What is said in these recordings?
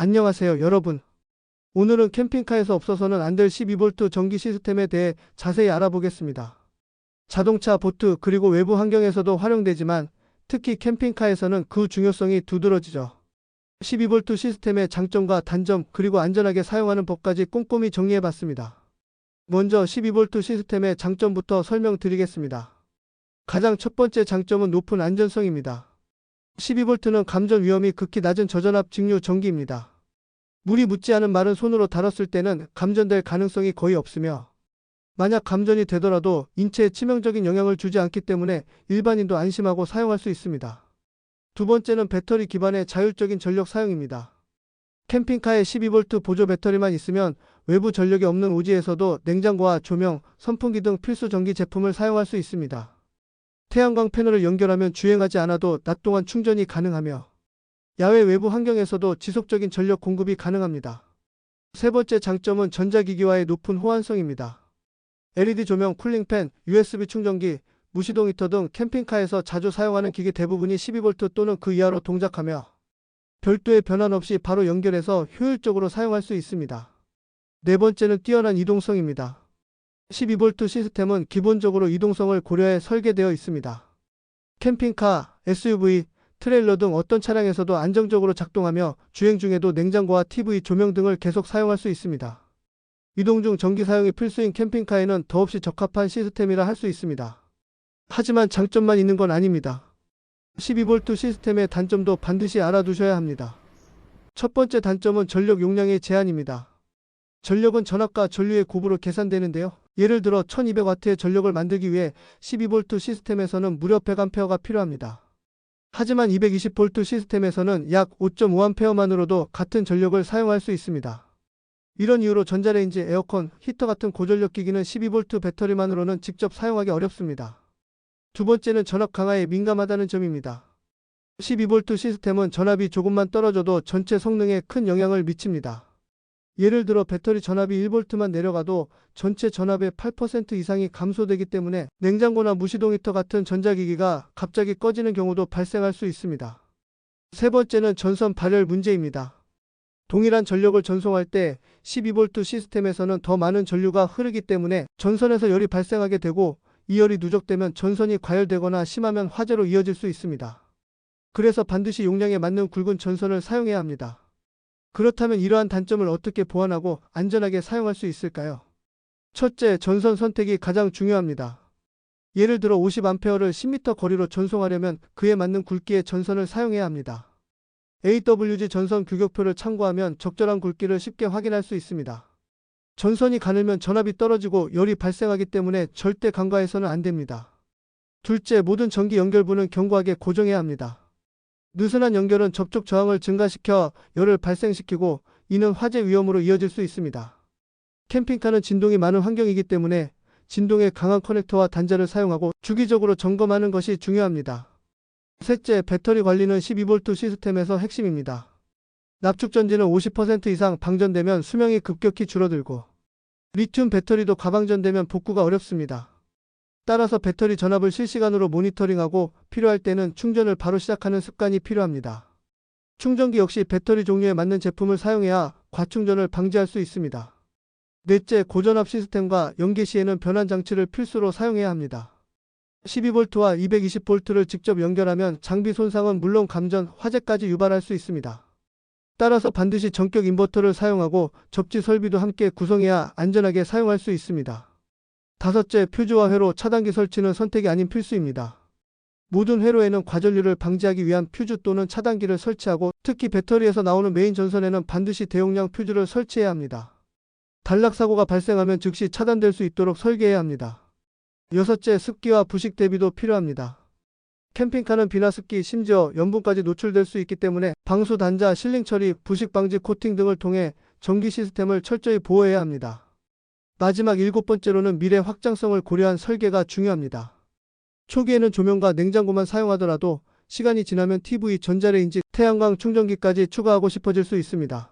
안녕하세요, 여러분. 오늘은 캠핑카에서 없어서는 안 될 12V 전기 시스템에 대해 자세히 알아보겠습니다. 자동차, 보트, 그리고 외부 환경에서도 활용되지만 특히 캠핑카에서는 그 중요성이 두드러지죠. 12V 시스템의 장점과 단점, 그리고 안전하게 사용하는 법까지 꼼꼼히 정리해 봤습니다. 먼저 12V 시스템의 장점부터 설명드리겠습니다. 가장 첫 번째 장점은 높은 안전성입니다. 12V는 감전 위험이 극히 낮은 저전압 직류 전기입니다. 물이 묻지 않은 마른 손으로 다뤘을 때는 감전될 가능성이 거의 없으며 만약 감전이 되더라도 인체에 치명적인 영향을 주지 않기 때문에 일반인도 안심하고 사용할 수 있습니다. 두 번째는 배터리 기반의 자율적인 전력 사용입니다. 캠핑카에 12V 보조 배터리만 있으면 외부 전력이 없는 오지에서도 냉장고와 조명, 선풍기 등 필수 전기 제품을 사용할 수 있습니다. 태양광 패널을 연결하면 주행하지 않아도 낮 동안 충전이 가능하며 야외 외부 환경에서도 지속적인 전력 공급이 가능합니다. 세 번째 장점은 전자기기와의 높은 호환성입니다. LED 조명, 쿨링팬, USB 충전기, 무시동 히터 등 캠핑카에서 자주 사용하는 기기 대부분이 12V 또는 그 이하로 동작하며 별도의 변환 없이 바로 연결해서 효율적으로 사용할 수 있습니다. 네 번째는 뛰어난 이동성입니다. 12V 시스템은 기본적으로 이동성을 고려해 설계되어 있습니다. 캠핑카, SUV, 트레일러 등 어떤 차량에서도 안정적으로 작동하며 주행 중에도 냉장고와 TV, 조명 등을 계속 사용할 수 있습니다. 이동 중 전기 사용이 필수인 캠핑카에는 더없이 적합한 시스템이라 할 수 있습니다. 하지만 장점만 있는 건 아닙니다. 12V 시스템의 단점도 반드시 알아두셔야 합니다. 첫 번째 단점은 전력 용량의 제한입니다. 전력은 전압과 전류의 곱으로 계산되는데요. 예를 들어 1200W의 전력을 만들기 위해 12V 시스템에서는 무려 100A가 필요합니다. 하지만 220V 시스템에서는 약 5.5A만으로도 같은 전력을 사용할 수 있습니다. 이런 이유로 전자레인지, 에어컨, 히터 같은 고전력 기기는 12V 배터리만으로는 직접 사용하기 어렵습니다. 두 번째는 전압 강화에 민감하다는 점입니다. 12V 시스템은 전압이 조금만 떨어져도 전체 성능에 큰 영향을 미칩니다. 예를 들어 배터리 전압이 1V만 내려가도 전체 전압의 8% 이상이 감소되기 때문에 냉장고나 무시동 히터 같은 전자기기가 갑자기 꺼지는 경우도 발생할 수 있습니다. 세 번째는 전선 발열 문제입니다. 동일한 전력을 전송할 때 12V 시스템에서는 더 많은 전류가 흐르기 때문에 전선에서 열이 발생하게 되고 이 열이 누적되면 전선이 과열되거나 심하면 화재로 이어질 수 있습니다. 그래서 반드시 용량에 맞는 굵은 전선을 사용해야 합니다. 그렇다면 이러한 단점을 어떻게 보완하고 안전하게 사용할 수 있을까요? 첫째, 전선 선택이 가장 중요합니다. 예를 들어 50A를 10m 거리로 전송하려면 그에 맞는 굵기의 전선을 사용해야 합니다. AWG 전선 규격표를 참고하면 적절한 굵기를 쉽게 확인할 수 있습니다. 전선이 가늘면 전압이 떨어지고 열이 발생하기 때문에 절대 간과해서는 안 됩니다. 둘째, 모든 전기 연결부는 견고하게 고정해야 합니다. 느슨한 연결은 접촉 저항을 증가시켜 열을 발생시키고 이는 화재 위험으로 이어질 수 있습니다. 캠핑카는 진동이 많은 환경이기 때문에 진동에 강한 커넥터와 단자를 사용하고 주기적으로 점검하는 것이 중요합니다. 셋째, 배터리 관리는 12V 시스템에서 핵심입니다. 납축 전지는 50% 이상 방전되면 수명이 급격히 줄어들고 리튬 배터리도 가방전되면 복구가 어렵습니다. 따라서 배터리 전압을 실시간으로 모니터링하고 필요할 때는 충전을 바로 시작하는 습관이 필요합니다. 충전기 역시 배터리 종류에 맞는 제품을 사용해야 과충전을 방지할 수 있습니다. 넷째, 고전압 시스템과 연계 시에는 변환 장치를 필수로 사용해야 합니다. 12V와 220V를 직접 연결하면 장비 손상은 물론 감전, 화재까지 유발할 수 있습니다. 따라서 반드시 전격 인버터를 사용하고 접지 설비도 함께 구성해야 안전하게 사용할 수 있습니다. 다섯째, 퓨즈와 회로 차단기 설치는 선택이 아닌 필수입니다. 모든 회로에는 과전류를 방지하기 위한 퓨즈 또는 차단기를 설치하고 특히 배터리에서 나오는 메인 전선에는 반드시 대용량 퓨즈를 설치해야 합니다. 단락 사고가 발생하면 즉시 차단될 수 있도록 설계해야 합니다. 여섯째, 습기와 부식 대비도 필요합니다. 캠핑카는 비나 습기, 심지어 염분까지 노출될 수 있기 때문에 방수 단자, 실링 처리, 부식 방지 코팅 등을 통해 전기 시스템을 철저히 보호해야 합니다. 마지막 일곱 번째로는 미래 확장성을 고려한 설계가 중요합니다. 초기에는 조명과 냉장고만 사용하더라도 시간이 지나면 TV, 전자레인지, 태양광 충전기까지 추가하고 싶어질 수 있습니다.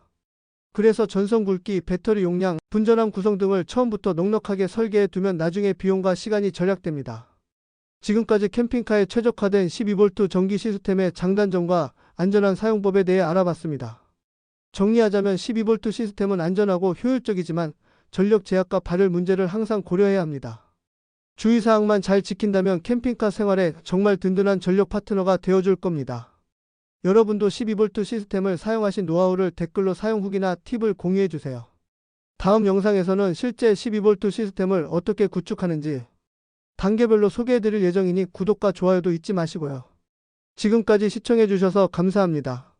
그래서 전선 굵기, 배터리 용량, 분전함 구성 등을 처음부터 넉넉하게 설계해 두면 나중에 비용과 시간이 절약됩니다. 지금까지 캠핑카에 최적화된 12V 전기 시스템의 장단점과 안전한 사용법에 대해 알아봤습니다. 정리하자면 12V 시스템은 안전하고 효율적이지만 전력 제약과 발열 문제를 항상 고려해야 합니다. 주의사항만 잘 지킨다면 캠핑카 생활에 정말 든든한 전력 파트너가 되어줄 겁니다. 여러분도 12V 시스템을 사용하신 노하우를 댓글로 사용 후기나 팁을 공유해 주세요. 다음 영상에서는 실제 12V 시스템을 어떻게 구축하는지 단계별로 소개해 드릴 예정이니 구독과 좋아요도 잊지 마시고요. 지금까지 시청해 주셔서 감사합니다.